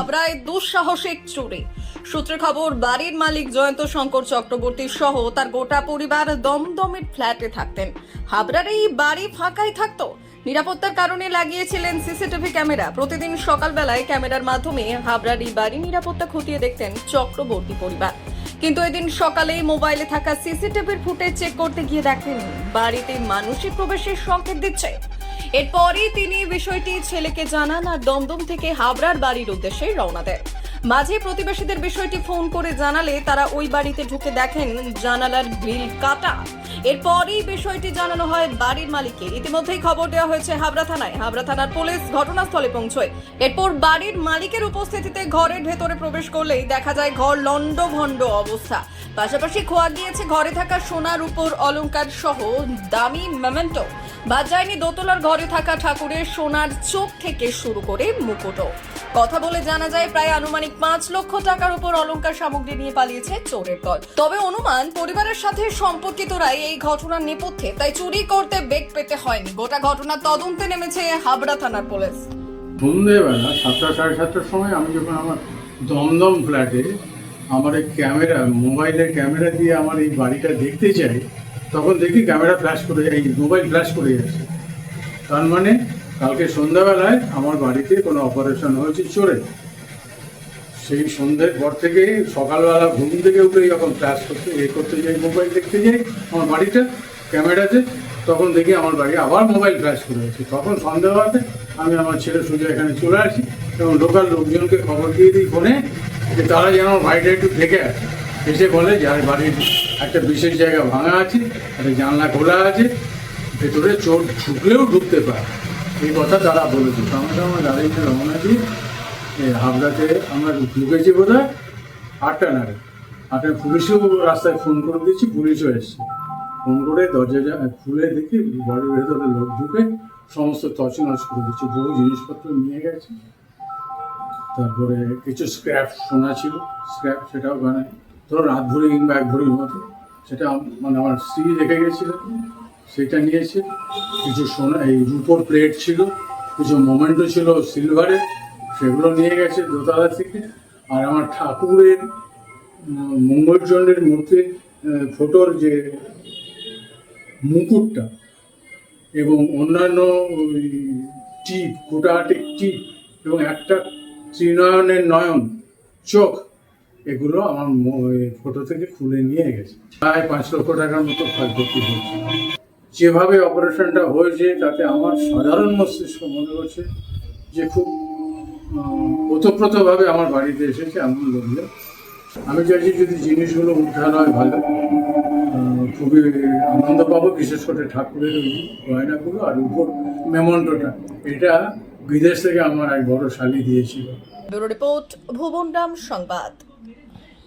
হাবড়ায় দুঃসাহসিক চুরি। সূত্রে খবর, বাড়ির মালিক জয়ন্ত শঙ্কর চক্রবর্তী সহ তার গোটা পরিবার দমদমের ফ্ল্যাটে থাকতেন। হাবড়ার এই বাড়ি ফাঁকাই থাকতো। নিরাপত্তার কারণে লাগিয়েছিলেন সিসিটিভি ক্যামেরা। প্রতিদিন সকালবেলায় ক্যামেরার মাধ্যমে হাবড়ার এই বাড়ি নিরাপত্তা খতিয়ে দেখতেন চক্রবর্তী পরিবার। কিন্তু এদিন সকালেই মোবাইলে থাকা সিসিটিভির ফুটেজ চেক করতে গিয়ে দেখেন, বাড়িতে মানুষের প্রবেশের সংকেত দিচ্ছে। এরপরই তিনি বিষয়টি ছেলেকে জানান আর দমদম থেকে হাবড়ার বাড়ির উদ্দেশ্যে রওনা দেন। মাঝে প্রতিবেশীদের বিষয়টি ফোন করে জানালে তারা ওই বাড়িতে ঢুকে দেখেন জানালার গ্রিল কাটা। এরপরই বিষয়টি জানানো হয় বাড়ির মালিককে। ইতিমধ্যেই খবর দেওয়া হয়েছে হাবড়া থানায়। হাবড়া থানার পুলিশ ঘটনাস্থলে পৌঁছয়। এরপর বাড়ির মালিকের উপস্থিতিতে ঘরের ভেতরে প্রবেশ করলেই দেখা যায় ঘর লন্ড ভন্ড অবস্থা। পাশাপাশি খোয়া গিয়েছে ঘরে থাকা সোনার উপর অলংকার সহ দামি মেমেন্টো। বাদ যায়নি দোতলার ঘরে থাকা ঠাকুরের সোনার চোখ থেকে শুরু করে মুকুটও। কথা বলে জানা যায়, প্রায় আনুমানিক পাঁচ লক্ষ টাকার উপর অলংকার সামগ্রী নিয়ে পালিয়েছে চোরের দল। তবে অনুমান, পরিবারের সাথে সম্পর্কিতরাই এই ঘটনার নেপথ্যে, তাই চুরি করতে বেগ পেতে হয়নি। গোটা ঘটনার তদন্তে নেমেছে হাবড়া থানার পুলিশ। সন্ধ্যেবেলা সাতটা সাড়ে সাতটার সময় আমি যখন আমার দমদম ফ্ল্যাটে আমার এই ক্যামেরা, মোবাইলের ক্যামেরা দিয়ে আমার এই বাড়িটা দেখতে চাই তখন দেখি ক্যামেরা ফ্ল্যাশ করে, এই মোবাইল ফ্ল্যাশ করে যাচ্ছে। তার মানে কালকে সন্ধ্যাবেলায় আমার বাড়িতে কোনো অপারেশন হয়েছে চোরে। সেই সন্ধ্যের পর থেকে সকালবেলা ঘুম থেকে উঠে যখন ফ্ল্যাশ করতে এ করতে যাই মোবাইল দেখতে যাই আমার বাড়িটা ক্যামেরাতে, তখন দেখি আমার বাড়ি আবার মোবাইল ফ্ল্যাশ করে আছে। তখন সন্ধ্যাবেলাতে আমি আমার ছেলে সোজা এখানে চলে আসি এবং লোকাল লোকজনকে খবর দিয়ে দিই ফোনে যে তারা যেন আমার বাড়িটা একটু দেখে আসে। এসে বলে যে, আর বাড়ির একটা বিশেষ জায়গা ভাঙা আছে, একটা জানলা খোলা আছে, ভেতরে চোর ঢুকলেও ঢুকতে পারে এই কথা তারা বলেছে। তো আমরা আমার গাড়িতে রওনা দিই হাবড়াতে আমরা ঢুকেছি বোধ হয় আটটা নাগাদ। আটটা পুলিশেও রাস্তায় ফোন করে দিয়েছি, পুলিশও এসছে। ফোন করে দরজা খুলে দেখি বাড়ির ভেতরে লোক ঢুকে সমস্ত তছনছ করে দিচ্ছে, বহু জিনিসপত্র নিয়ে গেছে। তারপরে কিছু স্ক্র্যাপ সোনা ছিল স্ক্র্যাপ সেটাও মানে ধরো রাত ভরি কিংবা এক ভরির মতো, সেটা মানে আমার স্ত্রী রেখে গেছিল। সেটা নিয়েছে। কিছু সোনা এই রূপোর প্লেট ছিল কিছু মোমেন্টো ছিল সিলভারের সেগুলো নিয়ে গেছে দোতলা থেকে। আর আমার ঠাকুরের উম, মঙ্গলচন্দ্রের মূর্তির ফটোর যে মুকুটটা এবং অন্যান্য ওই টিপ গোটাহাটিক টিপ এবং একটা ত্রিনয়নের নয়ন চোখ এগুলো আমার ফটো থেকে খুলে নিয়ে গেছে। প্রায় পাঁচ লক্ষ টাকার মতো ক্ষয়ক্ষতি হয়েছে। যেভাবে অপারেশনটা হয়েছে, তাতে আমার সাধারণ মস্তিষ্ক মনে হচ্ছে যে খুব ওতপ্রোতভাবে আমার বাড়িতে এসেছে এমন লোকজন। আমি চাইছি যদি জিনিসগুলো উদ্ধার হয় ভালো খুবই আনন্দ পাবো, বিশেষ করে ঠাকুরের গয়নাগুলো আর উপর মেমন্টটা এটা বিদেশ থেকে আমার এক বড় শালি দিয়েছিল। ব্যুরো রিপোর্ট ভুবন রাম সংবাদ।